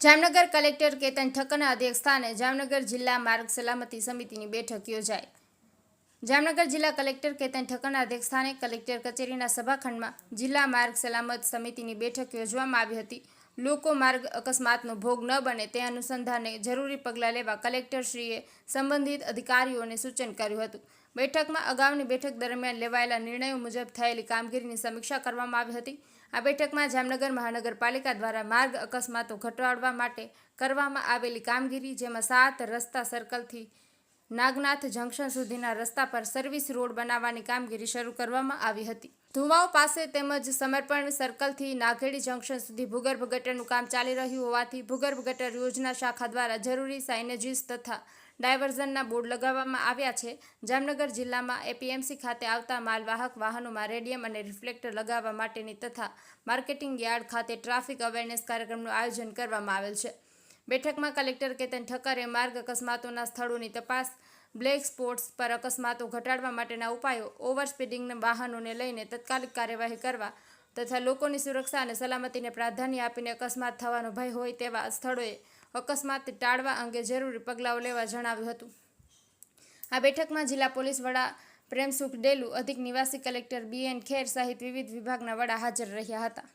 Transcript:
Jamnagar collector Ketan ઠક્કરના અધ્યક્ષસ્થાને જામનગર જિલ્લા માર્ગ સલામતી સમિતિની બેઠક યોજાઈ. જામનગર જિલ્લા કલેક્ટર કેતન ઠક્કરના અધ્યક્ષસ્થાને કલેક્ટર કચેરીના સભાખંડમાં જિલ્લા માર્ગ સલામત સમિતિની બેઠક યોજવામાં આવી હતી. લોકો માર્ગ અકસ્માતનો ભોગ ન બને તે અનુસંધાને જરૂરી પગલાં લેવા કલેક્ટરશ્રીએ સંબંધિત અધિકારીઓને સૂચન કર્યું હતું. બેઠકમાં અગાઉની બેઠક દરમિયાન લેવાયેલા નિર્ણયો મુજબ થયેલી કામગીરીની સમીક્ષા કરવામાં આવી હતી. આ બેઠકમાં જામનગર મહાનગરપાલિકા દ્વારા માર્ગ અકસ્માતો ઘટાડવા માટે કરવામાં આવેલી કામગીરી, જેમાં સાત રસ્તા સર્કલથી નાગનાથ જંકશન સુધીના રસ્તા પર સર્વિસ રોડ બનાવવાની કામગીરી શરૂ કરવામાં આવી હતી. ધુમાવ પાસે તેમજ સમર્પણ સર્કલથી નાગેડી જંકશન સુધી ભૂગર્ભ ગટરનું કામ ચાલી રહ્યું હોવાથી ભૂગર્ભ ગટર યોજના શાખા દ્વારા જરૂરી સાઇનેજીસ તથા ડાયવર્ઝનના બોર્ડ લગાવવામાં આવ્યા છે. જામનગર જિલ્લામાં એપીએમસી ખાતે આવતા માલવાહક વાહનોમાં રેડિયમ અને રિફ્લેક્ટર લગાવવા માટેની તથા માર્કેટિંગ યાર્ડ ખાતે ટ્રાફિક અવેરનેસ કાર્યક્રમનું આયોજન કરવામાં આવેલ છે. બેઠકમાં કલેક્ટર કેતન ઠક્કરે માર્ગ અકસ્માતોના સ્થળોની તપાસ બ્લેક સ્પોટ્સ પર અકસ્માતો ઘટાડવા માટેના ઉપાયો ઓવર સ્પીડિંગના વાહનોને લઈને તત્કાલિક કાર્યવાહી કરવા તથા લોકોની સુરક્ષા અને સલામતીને પ્રાધાન્ય આપીને અકસ્માત થવાનો ભય હોય તેવા સ્થળોએ અકસ્માત ટાળવા અંગે જરૂરી પગલાઓ લેવા જણાવ્યું હતું. આ બેઠકમાં જિલ્લા પોલીસ વડા પ્રેમસુખ ડેલુ, અધિક નિવાસી કલેક્ટર બી એન ખેર સહિત વિવિધ વિભાગના વડા હાજર રહ્યા હતા.